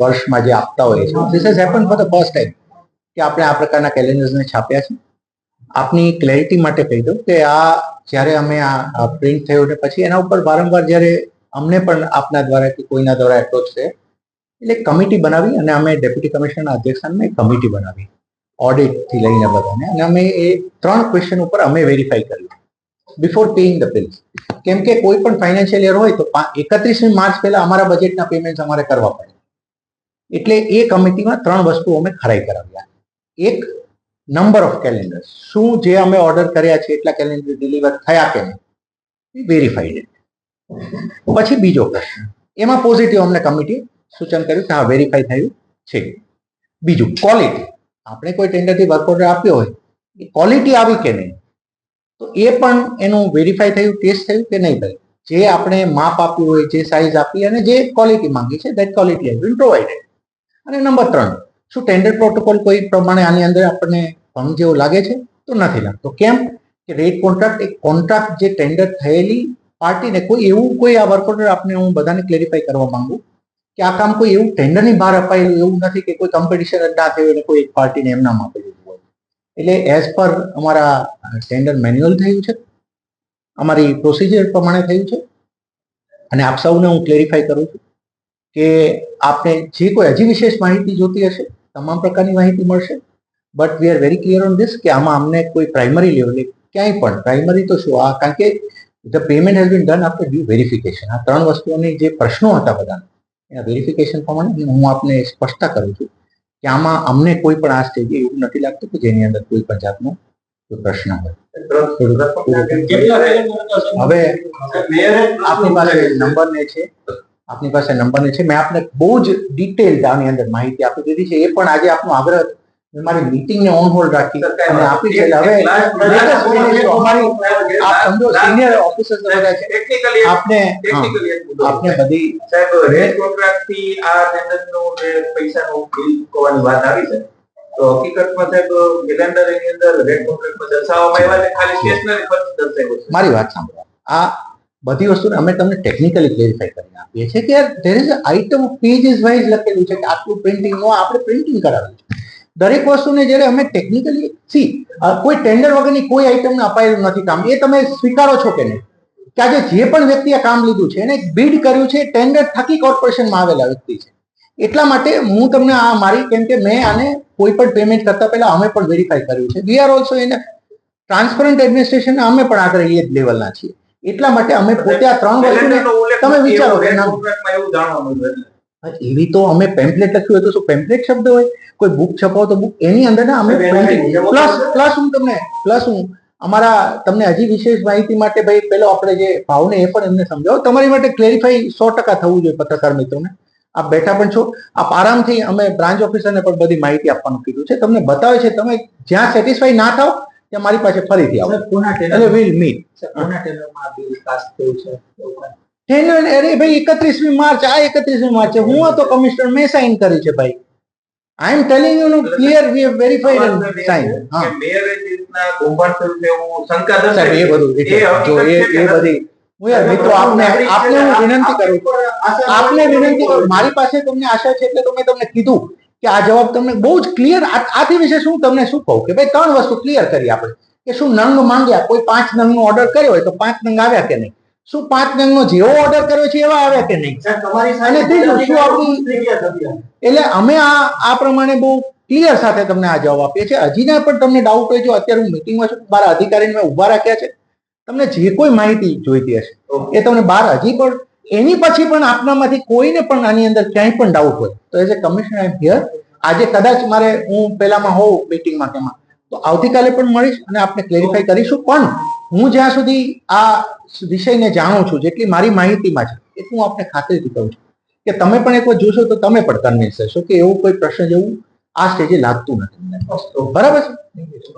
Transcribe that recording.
વર્ષમાં જે આપતા હોઈએ છીએ this has happen for the first time કે આપણે આ પ્રકારના કેલેન્ડર્સને છાપ્યા છે. આપની ક્લેરિટી માટે કહી દઉં કે આ જ્યારે અમે આ પ્રિન્ટ થયું ને પછી એના ઉપર વારંવાર જ્યારે અમને પણ આપના દ્વારા કે કોઈના દ્વારા એપ્રોચ છે, એટલે કમિટી બનાવી અને અમે ડેપ્યુટી કમિશનરના અધ્યક્ષસ્થાનમાં એક કમિટી બનાવી ઓડિટથી લઈને બધાને. અને અમે એ ત્રણ ક્વેશ્ચન ઉપર અમે વેરીફાઈ કર્યું બિફોર પેઇંગ ધ બિલ્સ કેમ કે કોઈ પણ ફાઇનાન્શિયલ યર હોય તો એકત્રીસમી માર્ચ પહેલા અમારા બજેટના પેમેન્ટ અમારે કરવા પડે. એટલે એ કમિટીમાં ત્રણ વસ્તુ અમે ખરાઈ કરાવ્યા. એક નંબર ઓફ કેલેન્ડર શું જે અમે ઓર્ડર કર્યા છે, એટલા કેલેન્ડર ડિલિવર થયા કે નહીં વેરીફાઈડ પછી બીજો પ્રશ્ન. એમાં પોઝિટિવ અમને કમિટી સૂચન કર્યું કે હા વેરીફાઈ થયું છે. બીજું ક્વોલિટી આપણે કોઈ ટેન્ડરથી વર્ક ઓર્ડર આપ્યો હોય, એ ક્વોલિટી આવી કે નહીં, તો એ પણ એનું વેરીફાઈ થયું ટેસ્ટ થયું કે નહીં થયું જે આપણે માપ આપ્યું હોય, જે સાઇઝ આપી અને જે ક્વોલિટી માંગી છે that quality has been provided અને નંબર ત્રણ, શું ટેન્ડર પ્રોટોકોલ કોઈ પ્રમાણે આની અંદર આપણને ભંગ જેવું લાગે છે? તો નથી લાગતો. કેમ? કે રેટ કોન્ટ્રાક્ટ એક કોન્ટ્રાક્ટ જે ટેન્ડર થયેલી પાર્ટીને કોઈ એવું કોઈ આ વર્ક ઓર્ડર આપને હું બધાને ક્લેરિફાઈ કરવા માંગુ કે આ કામ કોઈ એવું ટેન્ડરની બહાર અપાયેલું એવું નથી કે કોઈ કોમ્પિટિશન જ ના થયું અને કોઈ એક પાર્ટીને એમ નામ આપેલું હોય. એટલે એઝ પર અમારા ટેન્ડર મેન્યુઅલ થયું છે. અમારી પ્રોસિજર પ્રમાણે થયું છે. અને આપ સૌને હું ક્લેરિફાઈ કરું છું. કે આપને જે કોઈ હજી વિશેષ માહિતી જોતી હશે તમામ પ્રકારની માહિતી મળશે. But we are very clear on this કે આમાં અમને કોઈ પ્રાઇમરી લેવલે ક્યાંય પણ પ્રાઇમરી તો શું? આ કારણ કે the payment has been done after due verification આ ત્રણ વસ્તુઓની જે પ્રશ્નો હતા બધા એના વેરિફિકેશન પ્રમાણે હું આપને સ્પષ્ટતા કરું છું કે આમાં અમને કોઈ પણ આ સ્ટેજે એવું નથી લાગતું કે જેની અંદર કોઈ પણ જાતનો કોઈ પ્રશ્ન હોય. હવે આપની પાસે નંબર ને છે. આપની પાસે નંબર છે. મેં આપને બહુ જ ડિટેલ આની અંદર માહિતી આપી દીધી છે. એ પણ આજે આપનો આગ્રહ મેં મારી મીટિંગને ઓન હોલ્ડ રાખી અને આપી છે. હવે આપ સમજો સિનિયર ઓફિસર્સ બધા છે ટેકનિકલી આપને આપને બધી સાહેબ રેટ કોન્ટ્રાક્ટથી આ નો જે પૈસાનું બિલ ચૂકવવાની વાત આવી છે? તો હકીકતમાં સાહેબ કેલેન્ડર એની અંદર રેટ કોન્ટ્રાક્ટમાં દર્શાવવામાં આવ્યા છે. ખાલી સ્ટેશનરી ખર્ચ દર્શાવ્યો છે. મારી વાત સાંભળો. આ બધી વસ્તુને અમે તમને ટેકનિકલી ક્લેરિફાઈ કરીને આપીએ છીએ કે there is item pages wise લખેલું છે કે આટલું પ્રિન્ટિંગ નો આપણે પ્રિન્ટિંગ કરાવ્યું છે. દરેક વસ્તુને જ્યારે અમે ટેકનિકલી સી કોઈ ટેન્ડર વગરની કોઈ આઇટમને અપાયેલું નથી કામ. એ તમે સ્વીકારો છો કે નહીં? કે આજે જે પણ વ્યક્તિએ કામ લીધું છે, એને બીડ કર્યું છે ટેન્ડર થકી કોર્પોરેશનમાં આવેલા વ્યક્તિ છે. એટલા માટે હું તમને આ મારી, કેમ કે મેં આને કોઈ પણ પેમેન્ટ કરતા પહેલા અમે પણ વેરીફાઈ કર્યું છે. We are also in transparent administration અમે પણ આગળ એ જ લેવલના છીએ. એટલા માટે અમે પોતે આ ત્રણ વસ્તુને તમે વિચારો કે એવું જાણવાનું એટલે. એવી તો અમે પેમ્પલેટ લખ્યું હોય તો શું પેમ્પલેટ શબ્દ હોય? કોઈ બુક છપાવો તો બુક એની અંદર ના અમે પ્લસ પ્લસ હું તમને પ્લસ હું અમારા તમને હજી વિશેષ માહિતી માટે ભાઈ પેલો આપણે જે ભાવને એ પણ એમને સમજાવો. તમારી માટે ક્લેરિફાઈ સો ટકા થવું જોઈએ પત્રકાર મિત્રોને. આપ બેઠા પણ છો. આપ આરામથી અમે બ્રાન્ચ ઓફિસરને પણ બધી માહિતી આપવાનું કીધું છે. તમને બતાવે છે તમે જ્યાં સેટિસ્ફાઈ ના થાવ ત્યાં મારી પાસે ફરીથી આવો. એટલે વિલ મીટ ટેન્ડર અરે ભાઈ એકત્રીસમી માર્ચ આ એકત્રીસમી માર્ચ છે. હું તો કમિશનર મેં સાઇન કરી છે ભાઈ. I am telling you clear we have verified and sign હા. સાહેબ એ બધું જો એ એ બધી હું યાર મિત્રો આપને આપને હું વિનંતી કરું આપને વિનંતી કરું મારી પાસે તમને આશા છે એટલે તો મેં તમને કીધું. કે આ જવાબ તમને બહુ જ ક્લિયર આથી વિશે શું તમને શું કહું કે ભાઈ ત્રણ વસ્તુ ક્લિયર કરી આપણે. કે શું નંગ માંગ્યા? કોઈ પાંચ નંગનો ઓર્ડર કર્યો હોય તો પાંચ નંગ આવ્યા કે નહીં? શું પાંચ નંગનો જેવો ઓર્ડર કર્યો છે એવા આવ્યા કે નહીં? અને ત્રીજું શું આપણી એટલે અમે આ આ પ્રમાણે બહુ ક્લિયર સાથે તમને આ જવાબ આપીએ છીએ. હજીના પણ તમને ડાઉટ હોય જો અત્યારે હું મિટિંગમાં છું મારા અધિકારીને મેં ઊભા રાખ્યા છે. તમને જે કોઈ માહિતી જોઈતી હશે એ તમને બાર હજી પણ એની પછી પણ આપનામાંથી કોઈને પણ આની અંદર ક્યાંય પણ ડાઉટ હોય. તો as a commissioner I am here આજે કદાચ મારે હું પહેલામાં હોઉં મિટિંગમાં કેમાં તો આવતીકાલે પણ મળીશ અને આપણે ક્લેરિફાઈ કરીશું. પણ હું જ્યાં સુધી આ વિષયને જાણું છું, જેટલી મારી માહિતીમાં છે, એટલું હું આપને ખાતરીથી કહું છું કે તમે પણ એકવાર જોશો તો તમે પણ કન્વિન્સ થશો કે એવું કોઈ પ્રશ્ન જેવું આ સ્ટેજે લાગતું નથી. બરાબર છે?